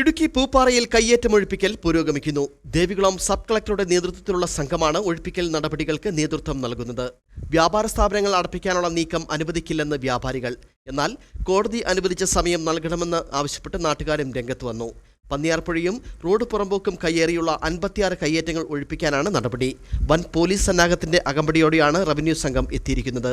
ഇടുക്കി പൂപ്പാറയിൽ കയ്യേറ്റമൊഴിപ്പിക്കൽ പുരോഗമിക്കുന്നു. ദേവികുളം സബ് കളക്ടറുടെ നേതൃത്വത്തിലുള്ള സംഘമാണ് ഒഴിപ്പിക്കൽ നടപടികൾക്ക് നേതൃത്വം നൽകുന്നത്. വ്യാപാര സ്ഥാപനങ്ങൾ അടപ്പിക്കാനുള്ള നീക്കം അനുവദിക്കില്ലെന്ന് വ്യാപാരികൾ. എന്നാൽ കോടതി അനുവദിച്ച സമയം നൽകണമെന്ന് ആവശ്യപ്പെട്ട് നാട്ടുകാരും രംഗത്ത് വന്നു. പന്നിയാർപ്പുഴയും റോഡ് പുറമ്പോക്കും കയ്യേറിയുള്ള അൻപത്തിയാറ് കയ്യേറ്റങ്ങൾ ഒഴിപ്പിക്കാനാണ് നടപടി. വൻ പോലീസ് സന്നാഹത്തിന്റെ അകമ്പടിയോടെയാണ് റവന്യൂ സംഘം എത്തിയിരിക്കുന്നത്.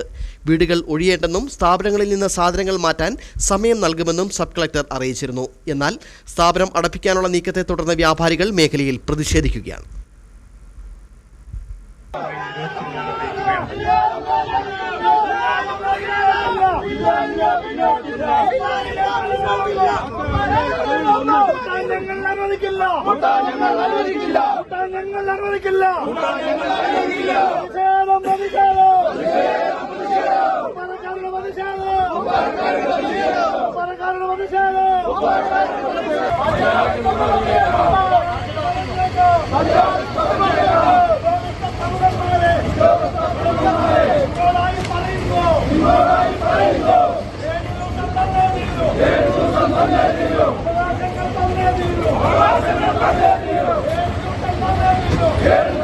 വീടുകൾ ഒഴിയേണ്ടെന്നും സ്ഥാപനങ്ങളിൽ നിന്ന് സാധനങ്ങൾ മാറ്റാൻ സമയം നൽകുമെന്നും സബ് കളക്ടർ അറിയിച്ചിരുന്നു. എന്നാൽ സ്ഥാപനം അടപ്പിക്കാനുള്ള നീക്കത്തെ തുടർന്ന് വ്യാപാരികൾ മേഖലയിൽ പ്രതിഷേധിക്കുകയാണ്. ഇല്ല ഇല്ല ഇല്ല അനുവദിക്കില്ല ഞങ്ങൾ അനുവദിക്കില്ല. ഞങ്ങൾ അനുവദിക്കില്ല. പ്രതിഷേധം പ്രതിഷേധം. പ്രതിഷേധം പ്രതിഷേധം. Guerreiro! Guerreiro!